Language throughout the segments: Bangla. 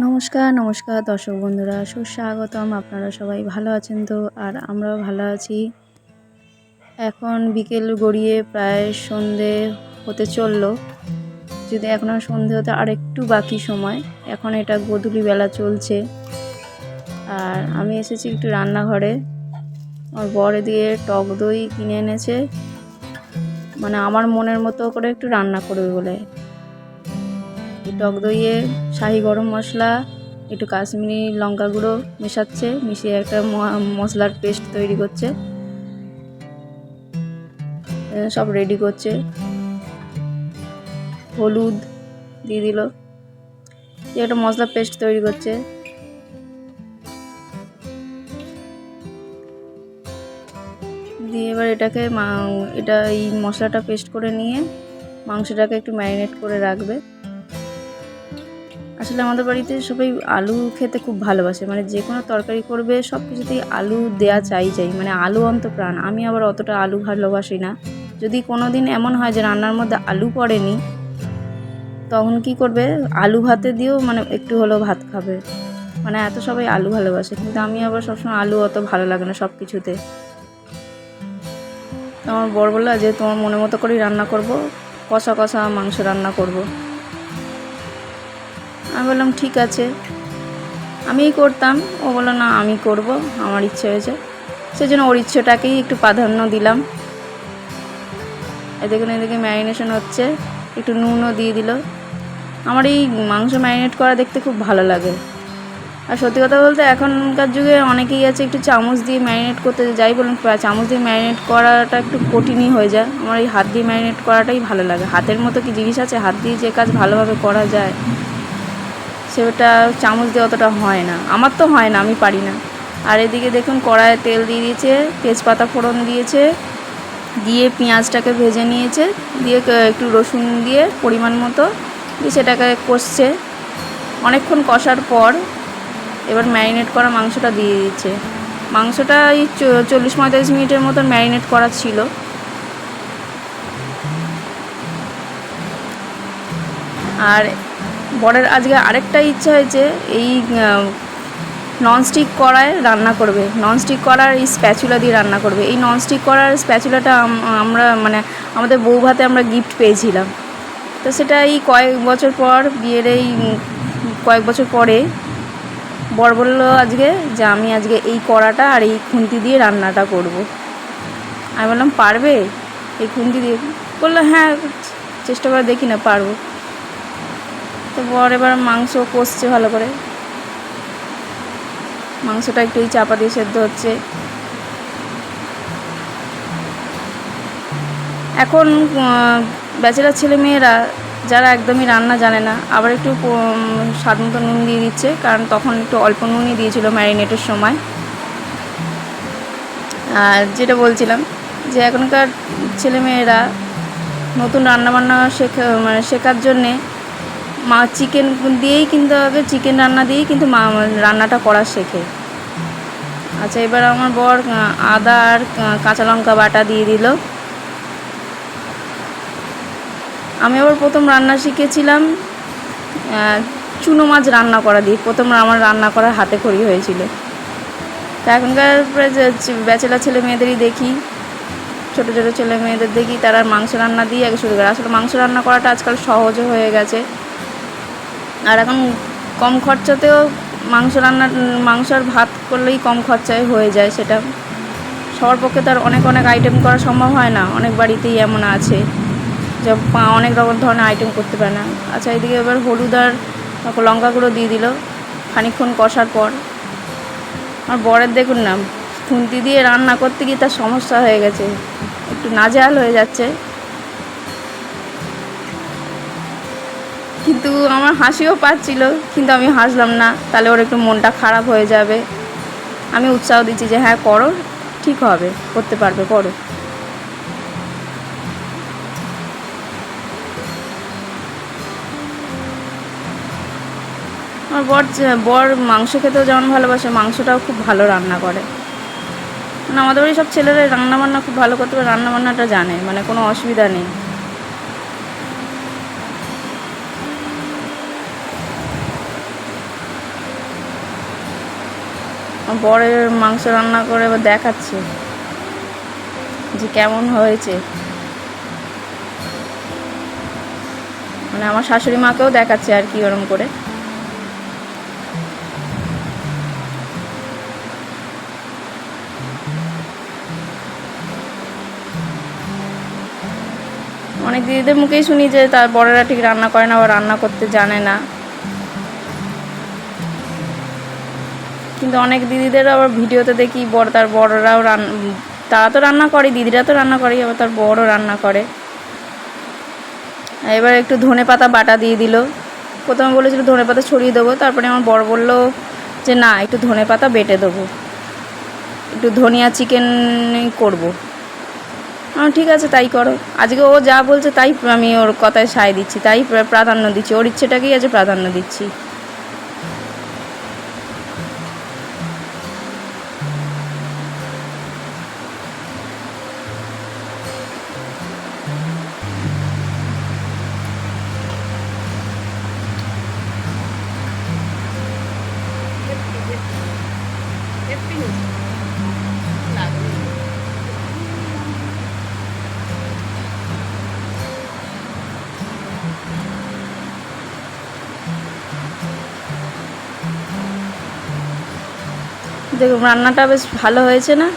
নমস্কার নমস্কার দর্শক বন্ধুরা, সুস্বাগতম। আপনারা সবাই ভালো আছেন তো? আর আমরাও ভালো আছি। এখন বিকেল গড়িয়ে প্রায় সন্ধে হতে চলল। যদি এখনও সন্ধে হতে আর একটু বাকি সময়, এখন এটা গধূলি বেলা চলছে। আর আমি এসেছি একটু রান্নাঘরে। আমার বর দিয়ে টক দই কিনে এনেছে। মানে আমার মনের মতো করে একটু রান্না করবে বলে। টক দইয়ে, শাহি গরম মশলা, একটু কাশ্মীরি লঙ্কা গুঁড়ো মেশাচ্ছে, মিশিয়ে একটা মশলার পেস্ট তৈরি করছে। সব রেডি করছে। হলুদ দিয়ে দিল। একটা মশলা পেস্ট তৈরি করছে। দিয়ে এবার এটাকে এটা এই মশলাটা পেস্ট করে নিয়ে মাংসটাকে একটু ম্যারিনেট করে রাখবে। আসলে আমাদের বাড়িতে সবাই আলু খেতে খুব ভালোবাসে। মানে যে কোনো তরকারি করবে সব কিছুতেই আলু দেয়া চাই চাই। মানে আলু অন্ত প্রাণ আমি আবার অতটা আলু ভালোবাসি না। যদি কোনো দিন এমন হয় যে রান্নার মধ্যে আলু পড়েনি, তখন কি করবে? আলু ভাতে দিয়েও মানে একটু হলেও ভাত খাবে। মানে এত সবাই আলু ভালোবাসে। কিন্তু আমি আবার সবসময় আলু অত ভালো লাগে না সব কিছুতে আমার বর বলল যে তোমার মনে মতো করেই রান্না করব। কষা কষা মাংস রান্না করব। আমি বললাম, ঠিক আছে। আমিই করতাম। ও বলল, না, আমি করব, আমার ইচ্ছে হয়েছে। সেজন্য ওর ইচ্ছেটাকেই একটু প্রাধান্য দিলাম। এ দেখুন এদিকে ম্যারিনেশন হচ্ছে, একটু নুনও দিয়ে দিল। আমার এই মাংস ম্যারিনেট করা দেখতে খুব ভালো লাগে। আর সত্যি কথা বলতে এখনকার যুগে অনেকেই আছে একটু চামচ দিয়ে ম্যারিনেট করতে যাই বলুন চামচ দিয়ে ম্যারিনেট করাটা একটু কঠিনই হয়ে যায়। আমার এই হাত দিয়ে ম্যারিনেট করাটাই ভালো লাগে। হাতের মতো কি জিনিস আছে? হাত দিয়ে যে কাজ ভালোভাবে করা যায়। সেটা চামচ দিয়ে অতটা হয় না। আমার তো হয় না, আমি পারি না। আর এদিকে দেখুন কড়াইয়ে তেল দিয়ে দিয়েছে, তেজপাতা ফোড়ন দিয়েছে, দিয়ে পেঁয়াজটাকে ভেজে নিয়েছে, দিয়ে একটু রসুন দিয়ে পরিমাণ মতো, দিয়ে সেটাকে কষছে। অনেকক্ষণ কষার পর এবার ম্যারিনেট করা মাংসটা দিয়ে দিচ্ছে মাংসটা এই চল্লিশ পঁয়তাল্লিশ মিনিটের মতন ম্যারিনেট করা ছিল। আর বরের আজকে আরেকটা ইচ্ছা হয়েছে এই ননস্টিক কড়ায় রান্না করবে। ননস্টিক কড়ার এই স্প্যাচুলা দিয়ে রান্না করবে। এই ননস্টিক কড়ার স্প্যাচুলাটা আমরা মানে আমাদের বউ ভাতে আমরা গিফট পেয়েছিলাম। তো সেটা এই কয়েক বছর পর, বিয়ের এই কয়েক বছর পরে বর বলল আজকে যে আমি আজকে এই কড়াটা আর এই খুন্তি দিয়ে রান্নাটা করব। আমি বললাম, পারবে? এই খুন্তি দিয়ে? বলল হ্যাঁ চেষ্টা করে দেখি না, পারব। তো বর এবার মাংস কষছে ভালো করে। মাংসটা একটু চাপা দিয়ে সেদ্ধ হচ্ছে। এখন ব্যাচেলার ছেলে মেয়েরা যারা একদমই রান্না জানে না, আবার একটু স্বাদ মতো নুন দিয়ে দিচ্ছে, কারণ তখন একটু অল্প নুনই দিয়েছিল ম্যারিনেটের সময়। আর যেটা বলছিলাম, যে এখনকার ছেলেমেয়েরা নতুন রান্নাবান্না শেখা মানে শেখার জন্যে মা চিকেন দিয়েই কিন্তু আগে চিকেন রান্না দিয়েই কিন্তু মা রান্নাটা করা শেখে। আচ্ছা এবার আমার বর আদা আর কাঁচা লঙ্কা বাটা দিয়ে দিল। আমি আবার প্রথম রান্না শিখেছিলাম চুনো মাছ রান্না করা দিয়ে। প্রথম আমার রান্না করার হাতে খড়ি হয়েছিল। তা এখনকার ব্যাচেলার ছেলে মেয়েদেরই দেখি। ছোটো ছোটো ছেলে মেয়েদের দেখি, তারা মাংস রান্না দিয়ে আগে শুরু করে। আসলে মাংস রান্না করাটা আজকাল সহজও হয়ে গেছে। আর এখন কম খরচাতেও মাংস রান্না, মাংস আর ভাত করলেই কম খরচায় হয়ে যায় সেটা। সবার পক্ষে তার অনেক অনেক আইটেম করা সম্ভব হয় না। অনেক বাড়িতেই এমন আছে যে অনেক রকম ধরনের আইটেম করতে পারে না। আচ্ছা এদিকে এবার হলুদ আর লঙ্কা গুঁড়ো দিয়ে দিল খানিকক্ষণ কষার পর। আমার বরের দেখুন না, খুন্তি দিয়ে রান্না করতে গিয়ে তার সমস্যা হয়ে গেছে। একটু নাজেহাল হয়ে যাচ্ছে। কিন্তু আমার হাসিও পাচ্ছিল, কিন্তু আমি হাসলাম না। তাহলে ওর একটু মনটা খারাপ হয়ে যাবে। আমি উৎসাহ দিচ্ছি যে হ্যাঁ করো, ঠিক হবে, করতে পারবে, করো। আমার বর বর মাংস খেতেও যেমন ভালোবাসে, মাংসটাও খুব ভালো রান্না করে। মানে আমাদের বাড়ির সব ছেলেরা রান্নাবান্না খুব ভালো করতে পারে, রান্নাবান্নাটা জানে মানে কোনো অসুবিধা নেই। বরের মাংস রান্না করে দেখাচ্ছে যে কেমন হয়েছে। মানে আমার শাশুড়ি মাকেও দেখাচ্ছে আর কি ওরম করে। অনেক দিদিদের মুখেই শুনি যে তার বড়রা ঠিক রান্না করে না বা রান্না করতে জানে না। কিন্তু অনেক দিদিদের আবার ভিডিওতে দেখি বড়, তার বড়রাও রান, তারা তো রান্না করে, দিদিরা তো রান্না করে আবার তার বড় রান্না করে। এবার একটু ধনে পাতা বাটা দিয়ে দিল। প্রথমে বলেছিল ধনে পাতা ছড়িয়ে দেবো, তারপরে আমার বড় বলল যে না, একটু ধনে পাতা বেটে দেবো। একটু ধনিয়া চিকেন করব। ঠিক আছে, তাই করো। আজকে ও যা বলছে তাই আমি ওর কথায় সায় দিচ্ছি, তাই প্রাধান্য দিচ্ছি। ওর ইচ্ছেটাকেই আজ প্রাধান্য দিচ্ছি। দেখুন রান্নাটা বেশ ভালো হয়েছে না?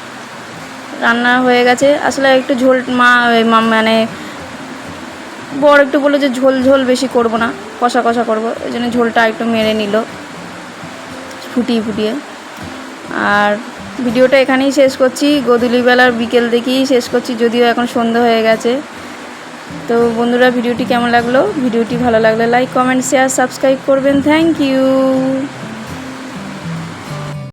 রান্না হয়ে গেছে। আসলে একটু ঝোল, মা মানে বড় একটু বলল যে ঝোল ঝোল বেশি করব না, কষা কষা করব। ওই জন্য ঝোলটা একটু মেরে নিল, ফুটিয়ে ফুটিয়ে। আর ভিডিওটা এখানেই শেষ করছি। গধূলিবেলার বিকেল দেখেই শেষ করছি, যদিও এখন সন্ধ্যা হয়ে গেছে। তো বন্ধুরা, ভিডিওটি কেমন লাগল? ভিডিওটি ভালো লাগলে লাইক, কমেন্ট, শেয়ার, সাবস্ক্রাইব করবেন। Thank you.